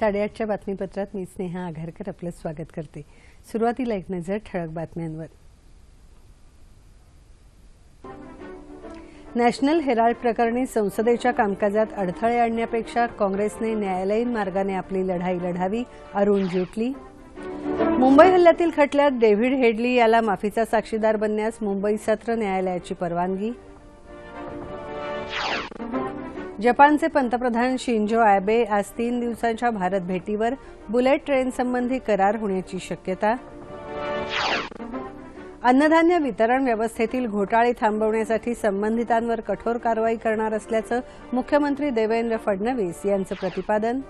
साडेआठच्या बातमीपत्रात मी स्नेहा आघारकर आपलं स्वागत करते. सुरुवातीला एक नजर ठळक बातम्यांवर. नॅशनल हेराल्ड प्रकरणी संसदेच्या कामकाजात अडथळे आणण्यापेक्षा काँग्रेसने न्यायालयीन मार्गाने आपली लढाई लढावी अरुण जेटली. मुंबई हल्ल्यातील खटल्यात डेव्हिड हेडली याला माफीचा साक्षीदार बनण्यास मुंबई सत्र न्यायालयाची परवानगी. जपानचे पंतप्रधान शिंजो आयबे आज तीन दिवसांच्या भारत भेटीवर बुलेट ट्रेनसंबंधी करार होण्याची शक्यता. अन्नधान्य वितरण व्यवस्थेतील घोटाळे थांबवण्यासाठी संबंधितांवर कठोर कारवाई करणार असल्याचं मुख्यमंत्री देवेंद्र फडणवीस यांचं प्रतिपादन.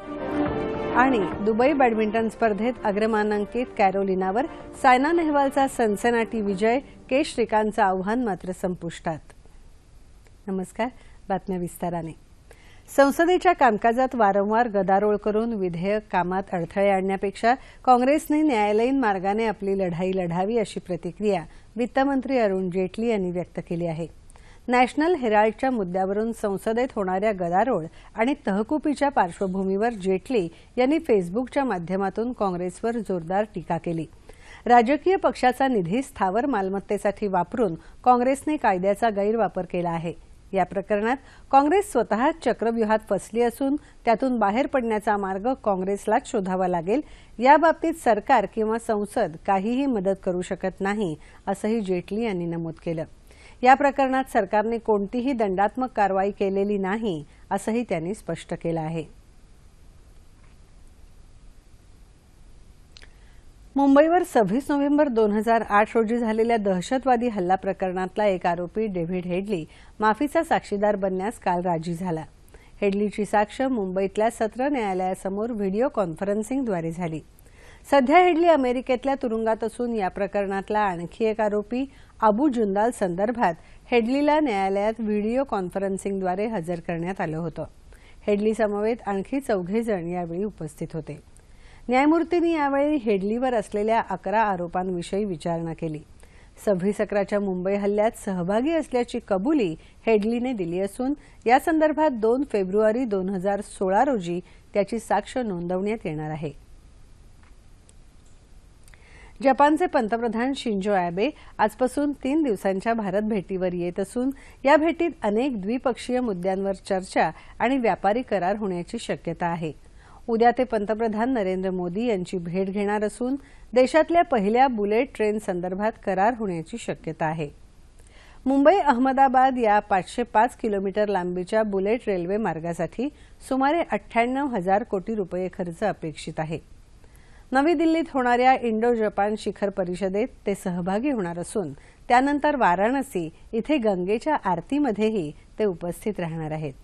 आणि दुबई बॅडमिंटन स्पर्धेत अग्रमानांकित कॅरोलिनावर सायना नेहवालचा सनसनाटी विजय के श्रीकांतचं आव्हान मात्र संपुष्टात. नमस्कार बातम्या विस्ताराने. संसदेच्या कामकाजात वारंवार गदारोळ करून विधेयक कामात अडथळे आणण्यापेक्षा काँग्रेसने न्यायालयीन मार्गाने आपली लढाई लढावी अशी प्रतिक्रिया वित्तमंत्री अरुण जेटली यांनी व्यक्त केली आहे. नॅशनल हेराल्डच्या मुद्द्यावरून संसदेत होणाऱ्या गदारोळ आणि तहकुपीच्या पार्श्वभूमीवर जेटली यांनी फेसबुकच्या माध्यमातून काँग्रेसवर जोरदार टीका केली. राजकीय पक्षाचा निधी स्थावर मालमत्तेसाठी वापरून काँग्रेसने कायद्याचा गैरवापर केला आहे. या प्रकरणात काँग्रेस स्वतः चक्रव्यूहात फसली असून त्यातून बाहेर पडण्याचा मार्ग काँग्रेसलाच शोधावा लागेल. याबाबतीत सरकार किंवा संसद काहीही मदत करू शकत नाही असंही जेटली यांनी नमूद केलं. या प्रकरणात सरकारने कोणतीही दंडात्मक कारवाई केलेली नाही असंही त्यांनी स्पष्ट केलं आहे. मुंबईवर सव्वीस नोव्हेंबर दोन हजार आठ रोजी झालेल्या दहशतवादी हल्ला प्रकरणातला एक आरोपी डेव्हिड हेडली माफीचा साक्षीदार बनण्यास काल राजी झाला. हेडलीची साक्ष मुंबईतल्या सत्र न्यायालयासमोर व्हिडिओ कॉन्फरन्सिंगद्वारे झाली. सध्या हेडली अमेरिकेतल्या तुरुंगात असून या प्रकरणातला आणखी एक आरोपी अबू जुंदाल संदर्भात हेडलीला न्यायालयात व्हिडिओ कॉन्फरन्सिंगद्वारे हजर करण्यात आलं होतं. हेडली समवेत आणखी चौघे जण यावेळी उपस्थित होते. न्यायमूर्तींनी यावेळी हेडलीवर असलेल्या अकरा आरोपांविषयी विचारणा केली. सव्वीस अकराच्या मुंबई हल्ल्यात सहभागी असल्याची कबुली हेडलीने दिली असून या संदर्भात दोन फेब्रुवारी दोन हजार सोळा रोजी त्याची साक्ष नोंदवण्यात येणार आहे. जपानचे पंतप्रधान शिंजो अॅबे आजपासून तीन दिवसांच्या भारत भेटीवर येत असून या भेटीत अनेक द्विपक्षीय मुद्द्यांवर चर्चा आणि व्यापारी करार होण्याची शक्यता आहे. उद्या ते पंतप्रधान नरेंद्र मोदी यांची भेट घेणार असून देशातल्या पहिल्या बुलेट ट्रेन संदर्भात करार होण्याची शक्यता आहे. मुंबई अहमदाबाद या पाचशे पाच किलोमीटर लांबीच्या बुलेट रेल्वे मार्गासाठी सुमारे अठ्ठ्याण्णव हजार कोटी रुपये खर्च अपेक्षित आहे. नवी दिल्लीत होणाऱ्या इंडो जपान शिखर परिषदेत ते सहभागी होणार असून त्यानंतर वाराणसी इथे गंगेच्या आरतीमध्येही ते उपस्थित राहणार आहेत.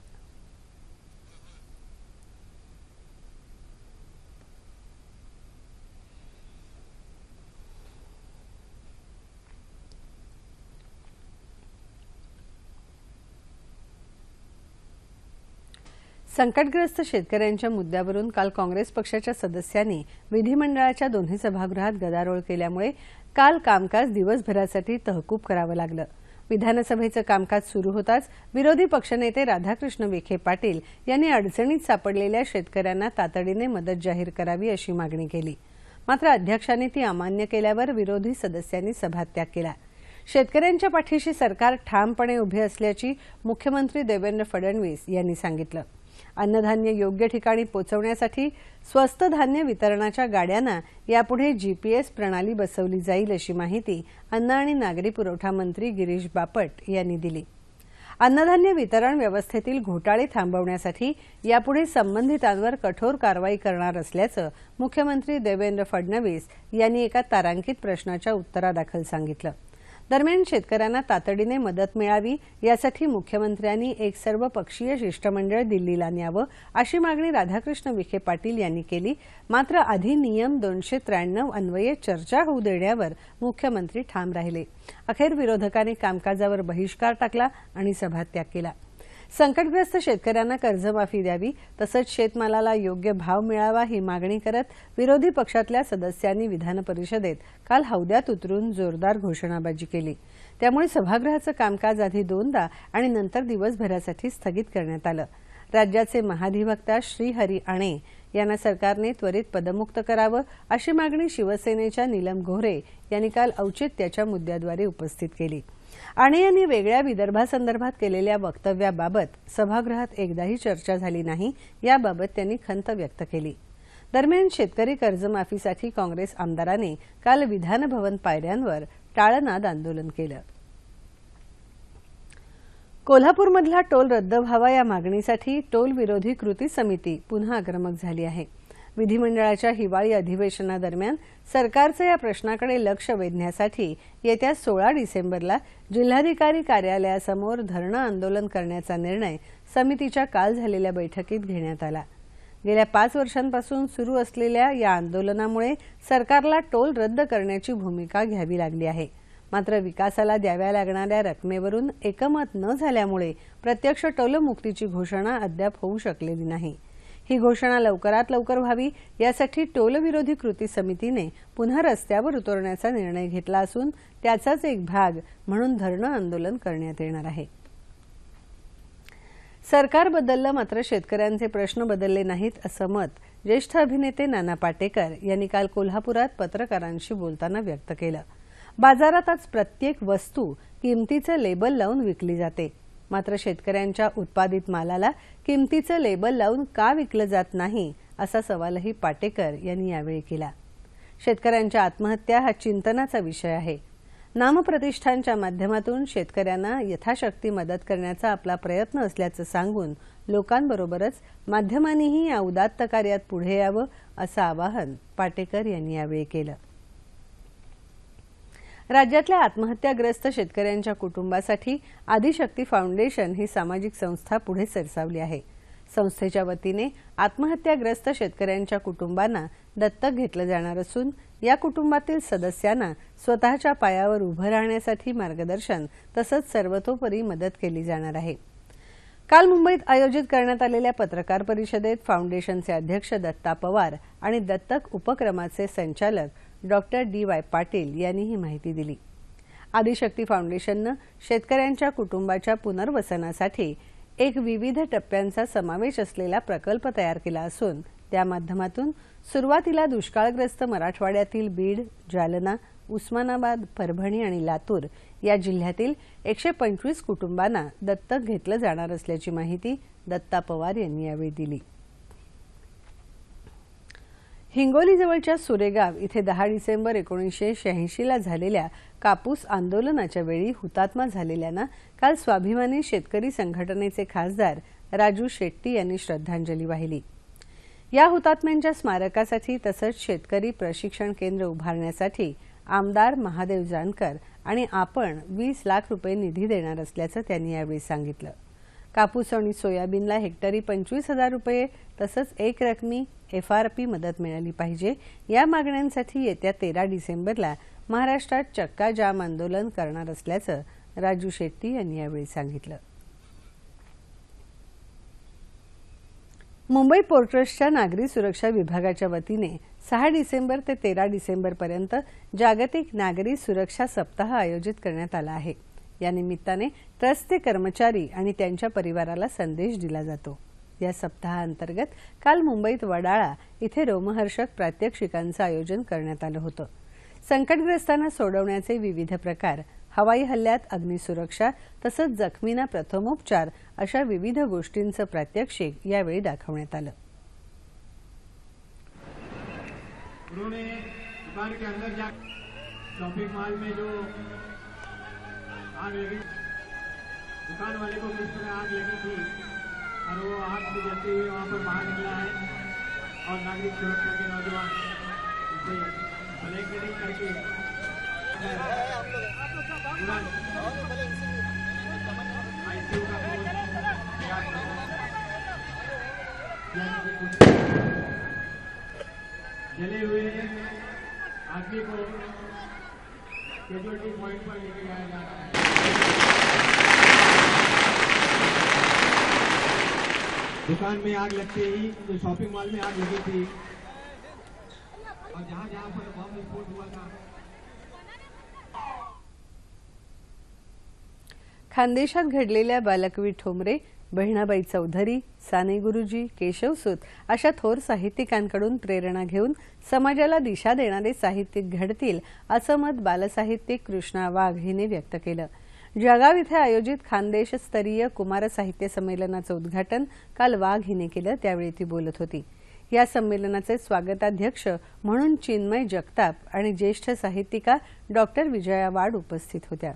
संकटग्रस्त शेतकऱ्यांच्या मुद्द्यावरून काल काँग्रेस पक्षाच्या सदस्यांनी विधिमंडळाच्या दोन्ही सभागृहात गदारोळ केल्यामुळे काल कामकाज दिवसभरासाठी तहकूब करावं लागलं. विधानसभेचं कामकाज सुरू होताच विरोधी पक्षनेते राधाकृष्ण विखे पाटील यांनी अडचणीत सापडलेल्या शेतकऱ्यांना तातडीने मदत जाहीर करावी अशी मागणी केली. मात्र अध्यक्षांनी ती अमान्य केल्यावर विरोधी सदस्यांनी सभात्याग केला. शेतकऱ्यांच्या पाठीशी सरकार ठामपणे उभे असल्याची मुख्यमंत्री देवेंद्र फडणवीस यांनी सांगितलं. अन्नधान्य योग्य ठिकाणी पोचवण्यासाठी स्वस्त धान्य वितरणाच्या गाड्यांना यापुढे जीपीएस प्रणाली बसवली जाईल अशी माहिती अन्न आणि नागरी पुरवठा मंत्री गिरीश बापट यांनी दिली. अन्नधान्य वितरण व्यवस्थेतील घोटाळे थांबवण्यासाठी यापुढे संबंधितांवर कठोर कारवाई करणार असल्याचं मुख्यमंत्री देवेंद्र फडणवीस यांनी एका तारांकित प्रश्नाच्या उत्तरादाखल सांगितलं. दरम्यान शेतकऱ्यांना तातडीने मदत मिळावी यासाठी मुख्यमंत्र्यांनी एक सर्वपक्षीय शिष्टमंडळ दिल्लीला न्यावं अशी मागणी राधाकृष्ण विखे पाटील यांनी केली. मात्र आधी नियम दोनशे त्र्याण्णव अन्वये चर्चा होऊ देण्यावर मुख्यमंत्री ठाम राहिले. अखेर विरोधकांनी कामकाजावर बहिष्कार टाकला आणि सभात्याग केला. संकटग्रस्त शेतकऱ्यांना कर्जमाफी द्यावी तसंच शेतमालाला योग्य भाव मिळावा ही मागणी करत विरोधी पक्षातल्या सदस्यांनी विधान परिषदेत काल हौद्यात उतरून जोरदार घोषणाबाजी केली. त्यामुळे सभागृहाचं कामकाज आधी दोनदा आणि नंतर दिवसभरासाठी स्थगित करण्यात आलं. राज्याचे महाधिवक्ता श्रीहरी आणे यांना सरकारने त्वरित पदमुक्त करावं अशी मागणी शिवसेनेच्या नीलम गोऱ्हे यांनी काल औचित्याच्या मुद्द्याद्वारे उपस्थित केली. आणे यांनी वेगळ्या विदर्भासंदर्भात केलेल्या वक्तव्याबाबत सभागृहात एकदाही चर्चा झाली नाही याबाबत त्यांनी खंत व्यक्त केली. दरम्यान शेतकरी कर्जमाफीसाठी काँग्रेस आमदाराने काल विधानभवन पायऱ्यांवर टाळनाद आंदोलन केलं. कोल्हापूरमधला टोल रद्द व्हावा या मागणीसाठी टोल विरोधी कृती समिती पुन्हा आक्रमक झाली आहे. विधिमंडळाच्या हिवाळी अधिवेशनादरम्यान सरकारचं या प्रश्नाकडे लक्ष वेधण्यासाठी येत्या सोळा डिसेंबरला जिल्हाधिकारी कार्यालयासमोर धरणं आंदोलन करण्याचा निर्णय समितीच्या काल झालेल्या बैठकीत घेण्यात आला. गेल्या पाच वर्षांपासून सुरू असलेल्या या आंदोलनामुळे सरकारला टोल रद्द करण्याची भूमिका घ्यावी लागली आहे. मात्र विकासाला द्याव्या लागणाऱ्या रकमेवरून एकमत न झाल्यामुळे प्रत्यक्ष टोलमुक्तीची घोषणा अद्याप होऊ शकलेली नाही. ही घोषणा लवकरात लवकर व्हावी यासाठी टोलविरोधी कृती समितीने पुन्हा रस्त्यावर उतरण्याचा निर्णय घेतला असून त्याचाच एक भाग म्हणून धरणं आंदोलन करण्यात येणार आहे. सरकार बदललं मात्र शेतकऱ्यांचे प्रश्न बदलले नाहीत असं मत ज्येष्ठ अभिनेते नाना पाटेकर यांनी काल कोल्हापुरात पत्रकारांशी बोलताना व्यक्त केलं. बाजारात आज प्रत्येक वस्तू किमतीचं लेबल लावून विकली जाते. मात्र शेतकऱ्यांच्या उत्पादित मालाला किमतीचं लेबल लावून का विकलं जात नाही असा सवालही पाटेकर यांनी यावेळी केला. शेतकऱ्यांच्या आत्महत्या हा चिंतनाचा विषय आहे. नामप्रतिष्ठानच्या माध्यमातून शेतकऱ्यांना यथाशक्ती मदत करण्याचा आपला प्रयत्न असल्याचं सांगून लोकांबरोबरच माध्यमांनीही या उदात्त कार्यात पुढे यावं असं आवाहन पाटेकर यांनी यावेळी केलं. राज्यातल्या आत्महत्याग्रस्त शेतकऱ्यांच्या कुटुंबासाठी आदिशक्ती फाउंडेशन ही सामाजिक संस्था पुढे सरसावली आहे. संस्थेच्या वतीने आत्महत्याग्रस्त शेतकऱ्यांच्या कुटुंबांना दत्तक घेतलं जाणार असून या कुटुंबातील सदस्यांना स्वतःच्या पायावर उभं राहण्यासाठी मार्गदर्शन तसंच सर्वतोपरी मदत केली जाणार आहे. काल मुंबईत आयोजित करण्यात आलेल्या पत्रकार परिषदेत फाउंडेशनचे अध्यक्ष दत्ता पवार आणि दत्तक उपक्रमाचे संचालक डॉक्टर डी वाय पाटील यांनी ही माहिती दिली. आदिशक्ती फाउंडेशननं शेतकऱ्यांच्या कुटुंबाच्या पुनर्वसनासाठी एक विविध टप्प्यांचा समावेश असलेला प्रकल्प तयार केला असून त्या माध्यमातून सुरुवातीला दुष्काळग्रस्त मराठवाड्यातील बीड जालना उस्मानाबाद परभणी आणि लातूर या जिल्ह्यातील एकशे पंचवीस कुटुंबांना दत्तक घेतलं जाणार असल्याची माहिती दत्ता पवार यांनी यावेळी दिली. हिंगोलीजवळच्या सुरेगाव इथे दहा डिसेंबर एकोणीसशे शहाऐंशीला झालेल्या कापूस आंदोलनाच्या वेळी हुतात्मा झालेल्यांना काल स्वाभिमानी शेतकरी संघटनेचे खासदार राजू शेट्टी यांनी श्रद्धांजली वाहिली. या हुतात्म्यांच्या स्मारकासाठी तसंच शेतकरी प्रशिक्षण केंद्र उभारण्यासाठी आमदार महादेव जानकर आणि आपण वीस लाख रुपये निधी देणार असल्याचं त्यांनी यावेळी सांगितलं. कापूस आणि सोयाबीनला हेक्टरी पंचवीस हजार रुपये तसंच एक रकमी एफआरपी मदत मिळाली पाहिजे. या मागण्यांसाठी येत्या तेरा डिसेंबरला महाराष्ट्रात चक्का जाम आंदोलन करणार असल्याचं राजू शेट्टी यांनी यावेळी सांगितलं. मुंबई पोर्ट ट्रस्टच्या नागरी सुरक्षा विभागाच्या वतीने सहा डिसेंबर ते तेरा डिसेंबरपर्यंत जागतिक नागरी सुरक्षा सप्ताह आयोजित करण्यात आला आहे. या निमित्ताने ट्रस्टचे कर्मचारी आणि त्यांच्या परिवाराला संदेश दिला जातो. या सप्ताहाअंतर्गत काल मुंबईत वडाळा इथे रोमहर्षक प्रात्यक्षिकांचं आयोजन करण्यात आलं होतं. संकटग्रस्तांना सोडवण्याचे विविध प्रकार हवाई हल्ल्यात अग्निसुरक्षा तसंच जखमींना प्रथमोपचार अशा विविध गोष्टींचं प्रात्यक्षिक यावेळी दाखवण्यात आलं. उन्होंने दुकान के अंदर जा शॉपिंग मॉल में जो आग लगी। दुकान वाले को किस तरह आग लगी थी, और वो आग से जलते हुए वहाँ पर बाहर निकला है, और नागरिक सुरक्षा के नौजवान उसे करके का फ़ोन तैयार कर यानी कि कुछ जले हुए आदमी को दुकान में आग लगते ही जो शॉपिंग मॉल में आग लगी थी। और जहाँ जहाँ पर बम विस्फोट हुआ था। खानदेशात घडलेल्या बालकवी ठोंबरे बहिणाबाई चौधरी साने गुरुजी केशवसूत अशा थोर साहित्यिकांकडून प्रेरणा घेऊन समाजाला दिशा देणारे साहित्यिक घडतील असं मत बालसाहित्यिक कृष्णा वाघ हिने व्यक्त केलं. जळगाव इथे आयोजित खानदेशस्तरीय कुमार साहित्य संमेलनाचं उद्घाटन काल वाघ हिने केलं त्यावेळी ती बोलत होती. या संमेलनाचे स्वागताध्यक्ष म्हणून चिन्मय जगताप आणि ज्येष्ठ साहित्यिका डॉक्टर विजया वाड उपस्थित होत्या.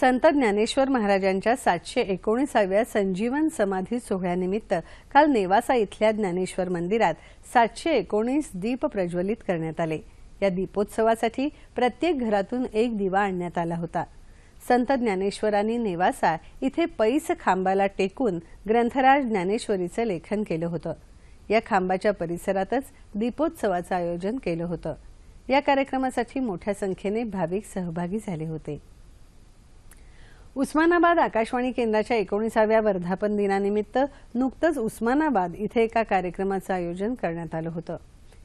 संत ज्ञानेश्वर महाराजांच्या सातशे एकोणीसाव्या संजीवन समाधी सोहळ्यानिमित्त काल नेवासा इथल्या ज्ञानेश्वर मंदिरात सातशे एकोणीस दीप प्रज्वलित करण्यात आले. या दीपोत्सवासाठी प्रत्येक घरातून एक दिवा आणण्यात आला होता. संत ज्ञानेश्वरांनी नेवासा इथे पैस खांबाला टेकून ग्रंथराज ज्ञानेश्वरीचं लेखन केलं होतं. या खांबाच्या परिसरातच दीपोत्सवाचं आयोजन केलं होतं. या कार्यक्रमासाठी मोठ्या संख्येने भाविक सहभागी झाले होते. उस्मानाबाद आकाशवाणी केंद्राच्या एकोणीसाव्या वर्धापन दिनानिमित्त नुकतंच उस्मानाबाद इथे एका कार्यक्रमाचं आयोजन करण्यात आलं होतं.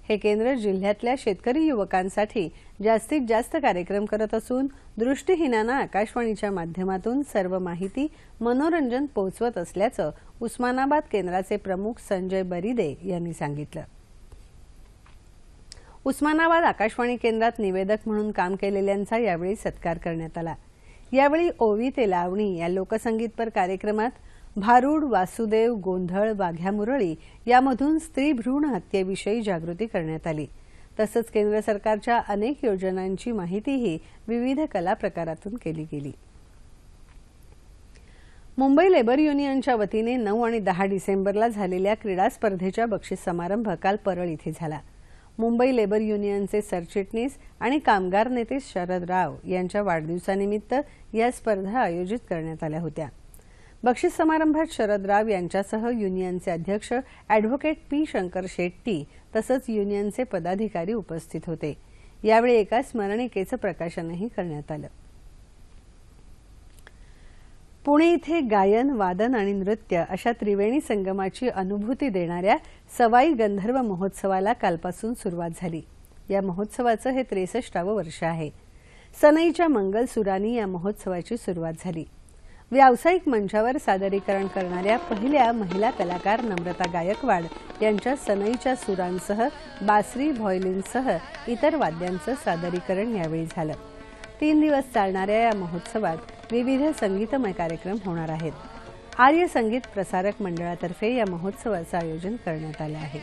हे केंद्र जिल्ह्यातल्या शेतकरी युवकांसाठी जास्तीत जास्त कार्यक्रम करत असून दृष्टीहीनांना आकाशवाणीच्या माध्यमातून सर्व माहिती मनोरंजन पोहोचवत असल्याचं उस्मानाबाद केंद्राचे प्रमुख संजय बरिदे यांनी सांगितलं. उस्मानाबाद आकाशवाणी केंद्रात निवेदक म्हणून काम केलेल्यांचा यावेळी सत्कार करण्यात आला. यावेळी ओवी ते लावणी या लोकसंगीतपर कार्यक्रमात भारूड वासुदेव गोंधळ वाघ्या मुरळी यामधून स्त्री भ्रूण हत्येविषयी जागृती करण्यात आली. तसंच केंद्र सरकारच्या अनेक योजनांची माहितीही विविध कला प्रकारातून केली गेली. मुंबई लेबर युनियनच्या वतीने नऊ आणि दहा डिसेंबरला झालेल्या क्रीडा स्पर्धेच्या बक्षीस समारंभ काल परळ इथे झाला. मुंबई लेबर युनियनचे सरचिटणीस आणि कामगार नेते शरद राव यांच्या वाढदिवसानिमित्त या स्पर्धा आयोजित करण्यात आल्या होत्या. बक्षीस समारंभात शरद राव यांच्यासह युनियनचे अध्यक्ष अॅडव्होकेट पी शंकर शेट्टी तसंच युनियनचे पदाधिकारी उपस्थित होते. यावेळी एका स्मरणिकेचं प्रकाशनही करण्यात आलं. पुणे इथे गायन वादन आणि नृत्य अशा त्रिवेणी संगमाची अनुभूती देणाऱ्या सवाई गंधर्व महोत्सवाला कालपासून सुरुवात झाली. या महोत्सवाचं हे त्रेसष्टावं वर्ष आहे. सनईच्या मंगलसुरांनी या महोत्सवाची सुरुवात झाली. व्यावसायिक मंचावर सादरीकरण करणाऱ्या पहिल्या महिला कलाकार नम्रता गायकवाड यांच्या सनईच्या सुरांसह बासरी व्हॉयलिनसह इतर वाद्यांचं सादरीकरण यावेळी झालं. तीन दिवस चालणाऱ्या या महोत्सवात विविध संगीतमय कार्यक्रम होणार आहेत. आर्य संगीत प्रसारक मंडळातर्फे या महोत्सवाचं आयोजन करण्यात आलं आहे.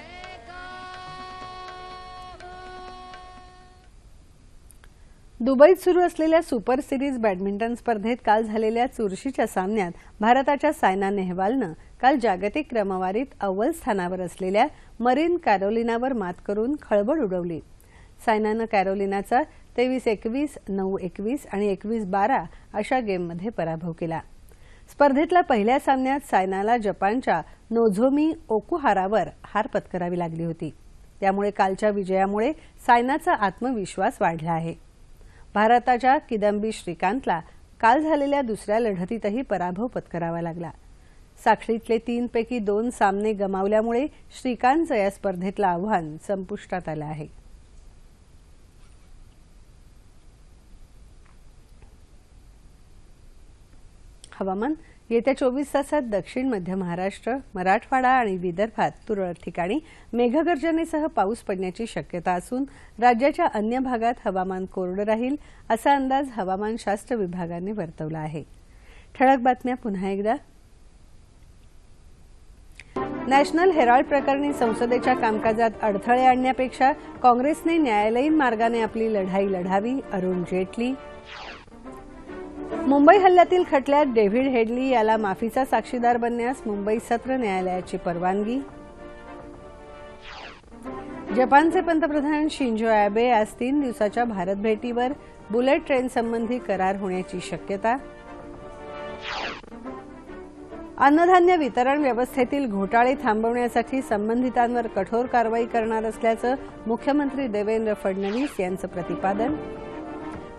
दुबईत सुरू असलेल्या सुपर सिरीज बॅडमिंटन स्पर्धेत काल झालेल्या चुरशीच्या सामन्यात भारताच्या सायना नेहवालनं काल जागतिक क्रमवारीत अव्वल स्थानावर असलेल्या मरीन कॅरोलिनावर मात करून खळबळ उडवली. सायनानं कॅरोलिनाचा तेवीस एकवीस नऊ एकवीस आणि एकवीस बारा अशा गेममध्ये पराभव केला. स्पर्धेतल्या पहिल्या सामन्यात सायनाला जपानच्या नोझोमी ओकुहारावर हार पत्करावी लागली होती. त्यामुळे कालच्या विजयामुळे सायनाचा आत्मविश्वास वाढला आहे. भारताच्या किदंबी श्रीकांतला काल झालेल्या दुसऱ्या लढतीतही पराभव पत्करावा लागला. साखळीतले तीनपैकी दोन सामने गमावल्यामुळे श्रीकांतचं या स्पर्धेतलं आव्हान संपुष्टात आलं आहे. हवामान येत्या चोवीस तासात दक्षिण मध्य महाराष्ट्र मराठवाडा आणि विदर्भात तुरळक ठिकाणी मेघगर्जनेसह पाऊस पडण्याची शक्यता असून राज्याच्या अन्य भागात हवामान कोरडं राहील असा अंदाज हवामानशास्त्र विभागाने वर्तवला आहे. ठळक बातम्या पुन्हा एकदा. नॅशनल हेराल्ड प्रकरणी संसदेच्या कामकाजात अडथळे आणण्यापेक्षा काँग्रेसने न्यायालयीन मार्गाने आपली लढाई लढावी अरुण जेटली मुंबई हल्ल्यातील खटल्यात डेव्हिड हेडली याला माफीचा साक्षीदार बनण्यास मुंबई सत्र न्यायालयाची परवानगी. जपानचे पंतप्रधान शिंजो अॅबे आज तीन दिवसाच्या भारत भेटीवर बुलेट ट्रेन संबंधी करार होण्याची शक्यता. अन्नधान्य वितरण व्यवस्थेतील घोटाळे थांबवण्यासाठी संबंधितांवर कठोर कारवाई करणार असल्याचं मुख्यमंत्री देवेंद्र फडणवीस यांचं प्रतिपादन.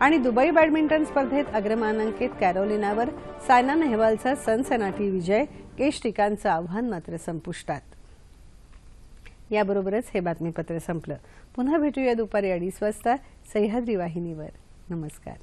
आणि दुबई बॅडमिंटन स्पर्धेत अग्रमानांकित कॅरोलिनावर सायना नेहवालचा सनसनाटी विजय के श्रीकांतचं आव्हान मात्र संपुष्टात. याबरोबरच हे बातमीपत्र संपलं. पुन्हा भेटूया दुपारी अडीच वाजता सह्याद्री वाहिनीवर. नमस्कार.